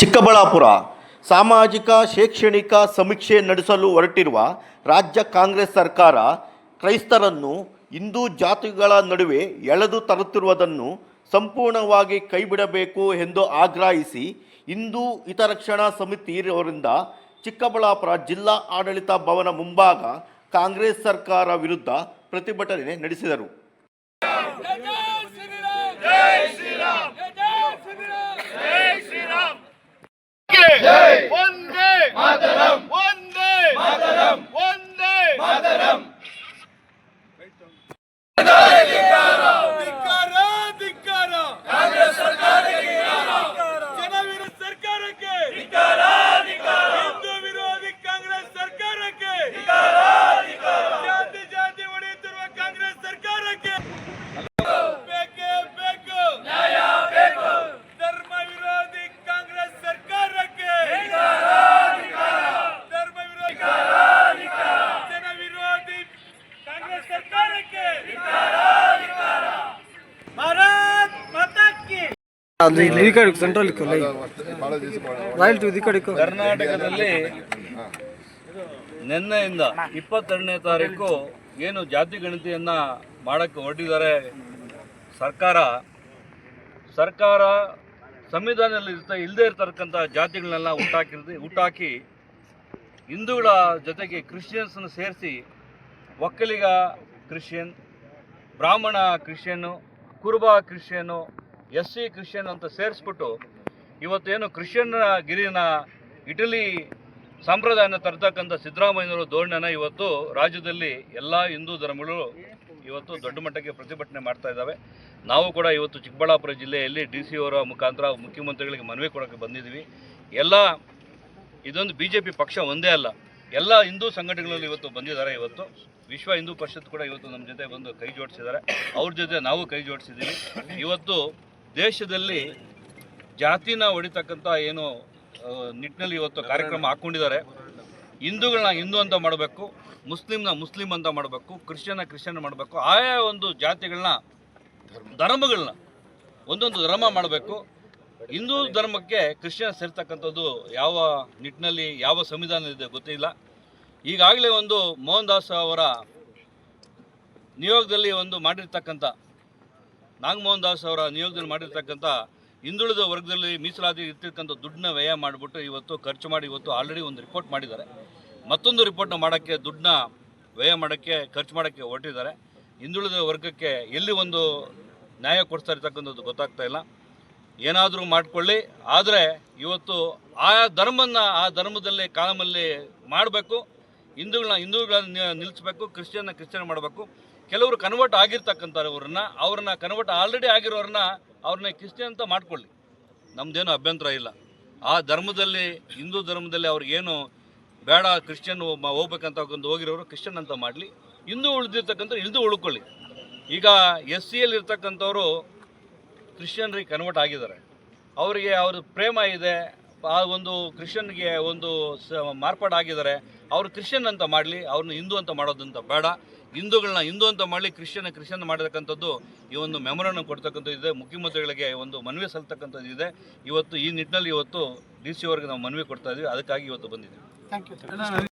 ಚಿಕ್ಕಬಳ್ಳಾಪುರ ಸಾಮಾಜಿಕ ಶೈಕ್ಷಣಿಕ ಸಮೀಕ್ಷೆ ನಡೆಸಲು ಹೊರಟಿರುವ ರಾಜ್ಯ ಕಾಂಗ್ರೆಸ್ ಸರ್ಕಾರ ಕ್ರೈಸ್ತರನ್ನು ಹಿಂದೂ ಜಾತಿಗಳ ನಡುವೆ ಎಳೆದು ತರುತ್ತಿರುವುದನ್ನು ಸಂಪೂರ್ಣವಾಗಿ ಕೈಬಿಡಬೇಕು ಎಂದು ಆಗ್ರಹಿಸಿ ಹಿಂದೂ ಹಿತರಕ್ಷಣಾ ಸಮಿತಿಯವರಿಂದ ಚಿಕ್ಕಬಳ್ಳಾಪುರ ಜಿಲ್ಲಾ ಆಡಳಿತ ಭವನ ಮುಂಭಾಗ ಕಾಂಗ್ರೆಸ್ ಸರ್ಕಾರ ವಿರುದ್ಧ ಪ್ರತಿಭಟನೆ ನಡೆಸಿದರು ಜೈ ಶ್ರೀರಾಮ್ ಜೈ ಶ್ರೀರಾಮ್ ಜೈ ಶ್ರೀರಾಮ್ ಒಂದೇ ಮಾತರಂ ಒಂದೇ ಮಾತರಂ ಒಂದೇ ಮಾತರಂ ಧಿಕ್ಕಾರ ಧಿಕ್ಕಾರ ಕಾಂಗ್ರೆಸ್ ಸರ್ಕಾರಕ್ಕೆ ಜನವಿರೋಧ ಸರ್ಕಾರಕ್ಕೆ ಹಿಂದೂ ವಿರೋಧಿ ಕಾಂಗ್ರೆಸ್ ಸರ್ಕಾರಕ್ಕೆ ಜಾತಿ ಜಾತಿ ಹೊಡೆಯುತ್ತಿರುವ ಕಾಂಗ್ರೆಸ್ ಸರ್ಕಾರಕ್ಕೆ ಬೇಕೇ ಬೇಕು ನ್ಯಾಯ ಬೇಕು ಧರ್ಮ ವಿರೋಧಿ ಕಾಂಗ್ರೆಸ್ ಸರ್ಕಾರಕ್ಕೆ ಧರ್ಮ ವಿರೋಧಿ ಜನ ವಿರೋಧಿ ಕಾಂಗ್ರೆಸ್ ಸರ್ಕಾರಕ್ಕೆ ಭಾರತ್ ಮಾತಾ ಕಿ ಸೆಂಟ್ರಲ್ ಕರ್ನಾಟಕದಲ್ಲಿ ನಿನ್ನೆಯಿಂದ ಇಪ್ಪತ್ತೆರಡನೇ ತಾರೀಕು ಏನು ಜಾತಿ ಗಣತಿಯನ್ನ ಮಾಡೋಕ್ಕೆ ಹೊರಟಿದ್ದಾರೆ ಸರ್ಕಾರ. ಸರ್ಕಾರ ಸಂವಿಧಾನದಲ್ಲಿ ಇರ್ತ ಇಲ್ಲದೆ ಇರ್ತಕ್ಕಂಥ ಜಾತಿಗಳನ್ನೆಲ್ಲ ಹುಟ್ಟಾಕಿರ್ದು ಹುಟ್ಟಾಕಿ ಹಿಂದೂಗಳ ಜೊತೆಗೆ ಕ್ರಿಶ್ಚಿಯನ್ಸನ್ನು ಸೇರಿಸಿ ಒಕ್ಕಲಿಗ ಕ್ರಿಶ್ಚಿಯನ್ ಬ್ರಾಹ್ಮಣ ಕ್ರಿಶ್ಚಿಯನ್ನು ಕುರುಬ ಕ್ರಿಶ್ಚಿಯನ್ನು ಎಸ್ ಸಿ ಕ್ರಿಶ್ಚಿಯನ್ ಅಂತ ಸೇರಿಸ್ಬಿಟ್ಟು ಇವತ್ತೇನು ಕ್ರಿಶ್ಚಿಯನ್ ಗಿರಿನ ಇಟಲಿ ಸಂಪ್ರದಾಯನ ತರ್ತಕ್ಕಂಥ ಸಿದ್ದರಾಮಯ್ಯನವರು ಧೋರಣೆನ ಇವತ್ತು ರಾಜ್ಯದಲ್ಲಿ ಎಲ್ಲ ಹಿಂದೂ ಧರ್ಮಗಳು ಇವತ್ತು ದೊಡ್ಡ ಮಟ್ಟಕ್ಕೆ ಪ್ರತಿಭಟನೆ ಮಾಡ್ತಾ ಇದ್ದಾವೆ. ನಾವು ಕೂಡ ಇವತ್ತು ಚಿಕ್ಕಬಳ್ಳಾಪುರ ಜಿಲ್ಲೆಯಲ್ಲಿ ಡಿ ಸಿ ಅವರ ಮುಖಾಂತರ ಮುಖ್ಯಮಂತ್ರಿಗಳಿಗೆ ಮನವಿ ಕೊಡೋಕ್ಕೆ ಬಂದಿದ್ದೀವಿ. ಎಲ್ಲ ಇದೊಂದು ಬಿ ಜೆ ಪಿ ಪಕ್ಷ ಒಂದೇ ಅಲ್ಲ, ಎಲ್ಲ ಹಿಂದೂ ಸಂಘಟನೆಗಳಲ್ಲಿ ಇವತ್ತು ಬಂದಿದ್ದಾರೆ ಇವತ್ತು. ವಿಶ್ವ ಹಿಂದೂ ಪರಿಷತ್ ಕೂಡ ಇವತ್ತು ನಮ್ಮ ಜೊತೆ ಬಂದು ಕೈ ಜೋಡಿಸಿದ್ದಾರೆ. ಅವ್ರ ಜೊತೆ ನಾವು ಕೈ ಜೋಡಿಸಿದ್ದೀವಿ. ಇವತ್ತು ದೇಶದಲ್ಲಿ ಜಾತಿನ ಹೊಡಿತಕ್ಕಂಥ ಏನು ನಿಟ್ಟಿನಲ್ಲಿ ಇವತ್ತು ಕಾರ್ಯಕ್ರಮ ಹಾಕ್ಕೊಂಡಿದ್ದಾರೆ ಹಿಂದೂಗಳನ್ನ ಹಿಂದೂ ಅಂತ ಮಾಡಬೇಕು, ಮುಸ್ಲಿಮ್ನ ಮುಸ್ಲಿಂ ಅಂತ ಮಾಡಬೇಕು, ಕ್ರಿಶ್ಚಿಯನ್ನ ಕ್ರಿಶ್ಚಿಯನ್ ಮಾಡಬೇಕು, ಆಯಾ ಒಂದು ಜಾತಿಗಳನ್ನ ಧರ್ಮಗಳನ್ನ ಒಂದೊಂದು ಧರ್ಮ ಮಾಡಬೇಕು. ಹಿಂದೂ ಧರ್ಮಕ್ಕೆ ಕ್ರಿಶ್ಚಿಯನ್ ಸೇರ್ತಕ್ಕಂಥದ್ದು ಯಾವ ನಿಟ್ಟಿನಲ್ಲಿ, ಯಾವ ಸಂವಿಧಾನ ಇದೆ ಗೊತ್ತಿಲ್ಲ. ಈಗಾಗಲೇ ಒಂದು ಮೋಹನ್ ದಾಸ್ ಅವರ ನಿಯೋಗದಲ್ಲಿ ಒಂದು ಮಾಡಿರ್ತಕ್ಕಂಥ ನಾಗಮೋಹನ್ ದಾಸ್ ಅವರ ನಿಯೋಗದಲ್ಲಿ ಮಾಡಿರ್ತಕ್ಕಂಥ ಹಿಂದುಳಿದ ವರ್ಗದಲ್ಲಿ ಮೀಸಲಾತಿ ಇರ್ತಕ್ಕಂಥ ದುಡ್ಡನ್ನ ವ್ಯಯ ಮಾಡಿಬಿಟ್ಟು ಇವತ್ತು ಖರ್ಚು ಮಾಡಿ ಇವತ್ತು ಆಲ್ರೆಡಿ ಒಂದು ರಿಪೋರ್ಟ್ ಮಾಡಿದ್ದಾರೆ. ಮತ್ತೊಂದು ರಿಪೋರ್ಟ್ನ ಮಾಡೋಕ್ಕೆ ದುಡ್ಡನ್ನ ವ್ಯಯ ಮಾಡೋಕ್ಕೆ, ಖರ್ಚು ಮಾಡೋಕ್ಕೆ ಹೊರಟಿದ್ದಾರೆ. ಹಿಂದುಳಿದ ವರ್ಗಕ್ಕೆ ಎಲ್ಲಿ ಒಂದು ನ್ಯಾಯ ಕೊಡ್ತಾ ಇರ್ತಕ್ಕಂಥದ್ದು ಗೊತ್ತಾಗ್ತಾ ಇಲ್ಲ. ಏನಾದರೂ ಮಾಡಿಕೊಳ್ಳಿ, ಆದರೆ ಇವತ್ತು ಆ ಧರ್ಮನ ಆ ಧರ್ಮದಲ್ಲಿ, ಕಾಲಮಲ್ಲಿ ಮಾಡಬೇಕು. ಹಿಂದೂಗಳನ್ನ ಹಿಂದೂಗಳನ್ನ ನಿಲ್ಲಿಸ್ಬೇಕು, ಕ್ರಿಶ್ಚಿಯನ್ನ ಕ್ರಿಶ್ಚಿಯನ್ ಮಾಡಬೇಕು. ಕೆಲವರು ಕನ್ವರ್ಟ್ ಆಗಿರ್ತಕ್ಕಂಥವ್ರನ್ನ ಅವ್ರನ್ನ ಕನ್ವರ್ಟ್ ಆಲ್ರೆಡಿ ಆಗಿರೋರನ್ನ ಅವ್ರನ್ನ ಕ್ರಿಶ್ಚಿಯನ್ ಅಂತ ಮಾಡ್ಕೊಳ್ಳಿ. ನಮ್ಮದೇನು ಅಭ್ಯಂತರ ಇಲ್ಲ. ಆ ಧರ್ಮದಲ್ಲಿ, ಹಿಂದೂ ಧರ್ಮದಲ್ಲಿ ಅವ್ರಿಗೇನು ಬೇಡ, ಕ್ರಿಶ್ಚಿಯನ್ ಹೋಗ್ಬೇಕಂತ ಹೋಗಿರೋರು ಕ್ರಿಶ್ಚಿಯನ್ ಅಂತ ಮಾಡಲಿ. ಹಿಂದೂ ಉಳಿದಿರ್ತಕ್ಕಂಥ ಹಿಂದೂ ಉಳ್ಕೊಳ್ಳಿ. ಈಗ ಎಸ್ ಸಿ ಎಲ್ ಇರ್ತಕ್ಕಂಥವ್ರು ಕ್ರಿಶ್ಚಿಯನ್ರಿಗೆ ಕನ್ವರ್ಟ್ ಆಗಿದ್ದಾರೆ. ಅವರಿಗೆ ಅವ್ರ ಪ್ರೇಮ ಇದೆ. ಆ ಒಂದು ಕ್ರಿಶ್ಚಿಯನ್ಗೆ ಒಂದು ಮಾರ್ಪಾಡಾಗಿದ್ದಾರೆ. ಅವರು ಕ್ರಿಶ್ಚಿಯನ್ ಅಂತ ಮಾಡಲಿ ಅವ್ರನ್ನ ಹಿಂದೂ ಅಂತ ಮಾಡೋದಂತ ಬೇಡ. ಹಿಂದೂಗಳನ್ನ ಹಿಂದೂ ಅಂತ ಮಾಡಲಿ ಕ್ರಿಶ್ಚಿಯನ್ ಕ್ರಿಶ್ಚಿಯನ್ ಮಾಡತಕ್ಕಂಥದ್ದು ಈ ಒಂದು ಮೆಮೊರನ್ನು ಕೊಡ್ತಕ್ಕಂಥದ್ದು ಇದೆ. ಮುಖ್ಯಮಂತ್ರಿಗಳಿಗೆ ಒಂದು ಮನವಿ ಸಲ್ತಕ್ಕಂಥದ್ದು ಇದೆ. ಇವತ್ತು ಈ ನಿಟ್ಟಿನಲ್ಲಿ ಇವತ್ತು ಡಿ ಸಿ ಅವರಿಗೆ ನಾವು ಮನವಿ ಕೊಡ್ತಾ ಇದ್ದೀವಿ ಅದಕ್ಕಾಗಿ ಇವತ್ತು ಬಂದಿದ್ದೀವಿ.